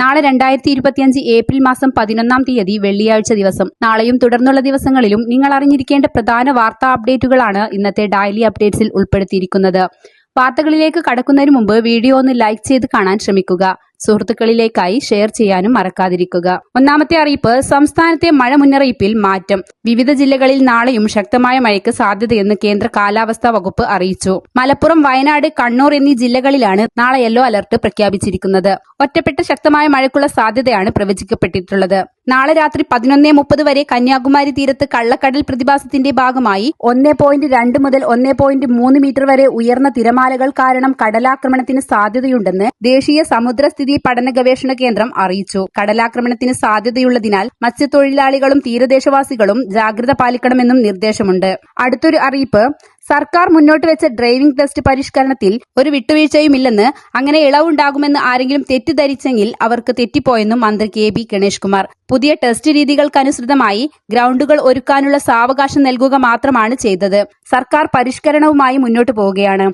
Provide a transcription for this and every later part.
നാളെ രണ്ടായിരത്തി ഇരുപത്തിയഞ്ച് ഏപ്രിൽ മാസം പതിനൊന്നാം തീയതി വെള്ളിയാഴ്ച ദിവസം. നാളെയും തുടർന്നുള്ള ദിവസങ്ങളിലും നിങ്ങൾ അറിഞ്ഞിരിക്കേണ്ട പ്രധാന വാർത്താ അപ്ഡേറ്റുകളാണ് ഇന്നത്തെ ഡയലി അപ്ഡേറ്റ്സിൽ ഉൾപ്പെടുത്തിയിരിക്കുന്നത്. വാർത്തകളിലേക്ക് കടക്കുന്നതിന് മുമ്പ് വീഡിയോ ഒന്ന് ലൈക്ക് ചെയ്ത് കാണാൻ ശ്രമിക്കുക. സുഹൃത്തുക്കളിലേക്കായി ഷെയർ ചെയ്യാനും മറക്കാതിരിക്കുക. ഒന്നാമത്തെ അറിയിപ്പ് സംസ്ഥാനത്തെ മഴ മുന്നറിയിപ്പിൽ മാറ്റം. വിവിധ ജില്ലകളിൽ നാളെയും ശക്തമായ മഴയ്ക്ക് സാധ്യതയെന്ന് കേന്ദ്ര കാലാവസ്ഥാ വകുപ്പ് അറിയിച്ചു. മലപ്പുറം വയനാട് കണ്ണൂർ എന്നീ ജില്ലകളിലാണ് നാളെ യെല്ലോ അലർട്ട് പ്രഖ്യാപിച്ചിരിക്കുന്നത്. ഒറ്റപ്പെട്ട ശക്തമായ മഴയ്ക്കുള്ള സാധ്യതയാണ് പ്രവചിക്കപ്പെട്ടിട്ടുള്ളത്. നാളെ രാത്രി പതിനൊന്നേ മുപ്പത് വരെ കന്യാകുമാരി തീരത്ത് കള്ളക്കടൽ പ്രതിഭാസത്തിന്റെ ഭാഗമായി ഒന്നേ പോയിന്റ് രണ്ട് മുതൽ ഒന്നേ പോയിന്റ് മൂന്ന് മീറ്റർ വരെ ഉയർന്ന തിരമാലകൾ കാരണം കടലാക്രമണത്തിന് സാധ്യതയുണ്ടെന്ന് ദേശീയ സമുദ്രസ്ഥിതി പഠന ഗവേഷണ കേന്ദ്രം അറിയിച്ചു. കടലാക്രമണത്തിന് സാധ്യതയുള്ളതിനാൽ മത്സ്യത്തൊഴിലാളികളും തീരദേശവാസികളും ജാഗ്രത പാലിക്കണമെന്നും നിർദ്ദേശമുണ്ട്. അടുത്തൊരു അറിയിപ്പ് സർക്കാർ മുന്നോട്ട് വെച്ച ഡ്രൈവിംഗ് ടെസ്റ്റ് പരിഷ്കരണത്തിൽ ഒരു വിട്ടുവീഴ്ചയുമില്ലെന്ന് അങ്ങനെ ഇളവുണ്ടാകുമെന്ന് ആരെങ്കിലും തെറ്റിദ്ധരിച്ചെങ്കിൽ അവർക്ക് തെറ്റിപ്പോയെന്നും മന്ത്രി കെ ബി ഗണേഷ് കുമാർ. പുതിയ ടെസ്റ്റ് രീതികൾക്കനുസൃതമായി ഗ്രൗണ്ടുകൾ ഒരുക്കാനുള്ള സാവകാശം നൽകുക മാത്രമാണ് ചെയ്തത്. സർക്കാർ പരിഷ്കരണവുമായി മുന്നോട്ട് പോവുകയാണ്.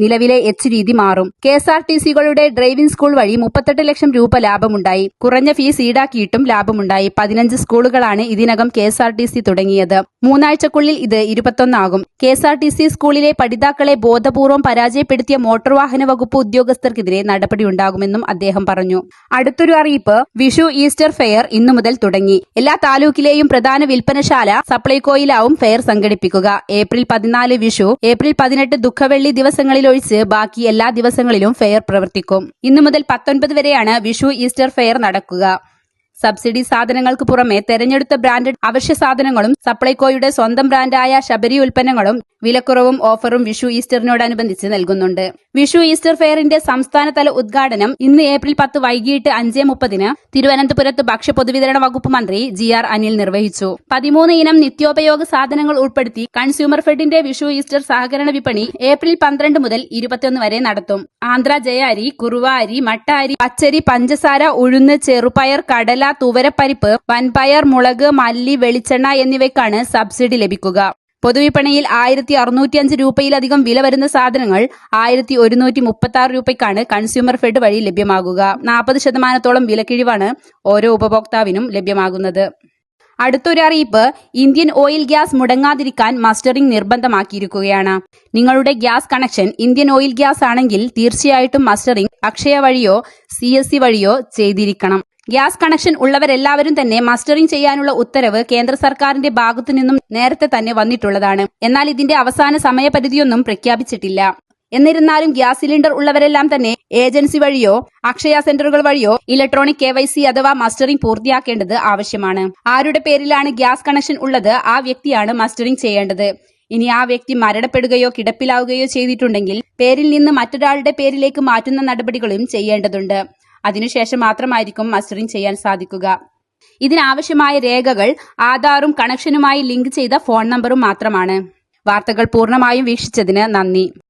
നിലവിലെ എച്ച് രീതി മാറും. കെ എസ് ആർ ടി സികളുടെ ഡ്രൈവിംഗ് സ്കൂൾ വഴി മുപ്പത്തെട്ട് ലക്ഷം രൂപ ലാഭമുണ്ടായി. കുറഞ്ഞ ഫീസ് ഈടാക്കിയിട്ടും ലാഭമുണ്ടായി. പതിനഞ്ച് സ്കൂളുകളാണ് ഇതിനകം K S R T C തുടങ്ങിയത്. മൂന്നാഴ്ചക്കുള്ളിൽ ഇത് ഇരുപത്തൊന്നാകും. K S R T C സ്കൂളിലെ പഠിതാക്കളെ ബോധപൂർവം പരാജയപ്പെടുത്തിയ മോട്ടോർ വാഹന വകുപ്പ് ഉദ്യോഗസ്ഥർക്കെതിരെ നടപടിയുണ്ടാകുമെന്നും അദ്ദേഹം പറഞ്ഞു. അടുത്തൊരു അറിയിപ്പ് വിഷു ഈസ്റ്റർ ഫെയർ ഇന്നു മുതൽ തുടങ്ങി. എല്ലാ താലൂക്കിലെയും പ്രധാന വിൽപ്പനശാല സപ്ലൈകോയിലാവും ഫെയർ സംഘടിപ്പിക്കുക. ഏപ്രിൽ പതിനാല് വിഷു ഏപ്രിൽ പതിനെട്ട് ദുഃഖവെള്ളി ദിവസങ്ങളിൽ ഒഴിച്ച് ബാക്കി എല്ലാ ദിവസങ്ങളിലും ഫെയർ പ്രവർത്തിക്കും. ഇന്നു മുതൽ പത്തൊൻപത് വരെയാണ് വിഷു ഈസ്റ്റർ ഫെയർ നടക്കുക. സബ്സിഡി സാധനങ്ങൾക്ക് പുറമെ തെരഞ്ഞെടുത്ത ബ്രാൻഡഡ് അവശ്യ സാധനങ്ങളും സപ്ലൈകോയുടെ സ്വന്തം ബ്രാൻഡായ ശബരി ഉൽപ്പന്നങ്ങളും വിലക്കുറവും ഓഫറും വിഷു ഈസ്റ്ററിനോടനുബന്ധിച്ച് നൽകുന്നുണ്ട്. വിഷു ഈസ്റ്റർ ഫെയറിന്റെ സംസ്ഥാനതല ഉദ്ഘാടനം ഇന്ന് ഏപ്രിൽ പത്ത് വൈകിട്ട് അഞ്ച് മുപ്പതിന് തിരുവനന്തപുരത്ത് ഭക്ഷ്യ പൊതുവിതരണ വകുപ്പ് മന്ത്രി ജി ആർ അനിൽ നിർവഹിച്ചു. പതിമൂന്ന് ഇനം നിത്യോപയോഗ സാധനങ്ങൾ ഉൾപ്പെടുത്തി കൺസ്യൂമർ ഫെഡിന്റെ വിഷു ഈസ്റ്റർ സഹകരണ വിപണി ഏപ്രിൽ പന്ത്രണ്ട് മുതൽ ഇരുപത്തിയൊന്ന് വരെ നടത്തും. ആന്ധ്ര ജയ അരി കുറുവ അരി മട്ട അരി പച്ചരി പഞ്ചസാര ഉഴുന്ന് ചെറുപയർ കടല തുവരപ്പരിപ്പ് വൻപയർ മുളക് മല്ലി വെളിച്ചെണ്ണ എന്നിവയ്ക്കാണ് സബ്സിഡി ലഭിക്കുക. പൊതുവിപണിയിൽ ആയിരത്തി അറുന്നൂറ്റിയഞ്ച് രൂപയിലധികം വില വരുന്ന സാധനങ്ങൾ ആയിരത്തി ഒരുന്നൂറ്റി മുപ്പത്തി ആറ് രൂപയ്ക്കാണ് കൺസ്യൂമർ ഫെഡ് വഴി ലഭ്യമാകുക. നാൽപ്പത് ശതമാനത്തോളം വിലക്കിഴിവാണ് ഓരോ ഉപഭോക്താവിനും ലഭ്യമാകുന്നത്. അടുത്തൊരു അറിയിപ്പ് ഇന്ത്യൻ ഓയിൽ ഗ്യാസ് മുടങ്ങാതിരിക്കാൻ മസ്റ്ററിംഗ് നിർബന്ധമാക്കിയിരിക്കുകയാണ്. നിങ്ങളുടെ gas connection Indian Oil gas ആണെങ്കിൽ തീർച്ചയായിട്ടും മസ്റ്ററിംഗ് അക്ഷയ വഴിയോ സി വഴിയോ ചെയ്തിരിക്കണം. ഗ്യാസ് കണക്ഷൻ ഉള്ളവരെല്ലാവരും തന്നെ മസ്റ്ററിംഗ് ചെയ്യാനുള്ള ഉത്തരവ് കേന്ദ്ര സർക്കാരിന്റെ ഭാഗത്തു നിന്നും നേരത്തെ തന്നെ വന്നിട്ടുള്ളതാണ്. എന്നാൽ ഇതിന്റെ അവസാന സമയപരിധിയൊന്നും പ്രഖ്യാപിച്ചിട്ടില്ല. എന്നിരുന്നാലും ഗ്യാസ് സിലിണ്ടർ ഉള്ളവരെല്ലാം തന്നെ ഏജൻസി വഴിയോ അക്ഷയ സെന്ററുകൾ വഴിയോ ഇലക്ട്രോണിക് കെ അഥവാ മസ്റ്ററിംഗ് പൂർത്തിയാക്കേണ്ടത് ആവശ്യമാണ്. ആരുടെ പേരിലാണ് ഗ്യാസ് കണക്ഷൻ ഉള്ളത് ആ വ്യക്തിയാണ് മസ്റ്ററിംഗ് ചെയ്യേണ്ടത്. ഇനി ആ വ്യക്തി മരണപ്പെടുകയോ കിടപ്പിലാവുകയോ ചെയ്തിട്ടുണ്ടെങ്കിൽ പേരിൽ നിന്ന് മറ്റൊരാളുടെ പേരിലേക്ക് മാറ്റുന്ന നടപടികളും ചെയ്യേണ്ടതുണ്ട്. അതിനുശേഷം മാത്രമായിരിക്കും മസ്റ്ററിംഗ് ചെയ്യാൻ സാധിക്കുക. ഇതിനാവശ്യമായ രേഖകൾ ആധാറും കണക്ഷനുമായി ലിങ്ക് ചെയ്ത ഫോൺ നമ്പറും മാത്രമാണ്. വാർത്തകൾ പൂർണമായും വീക്ഷിച്ചതിന് നന്ദി.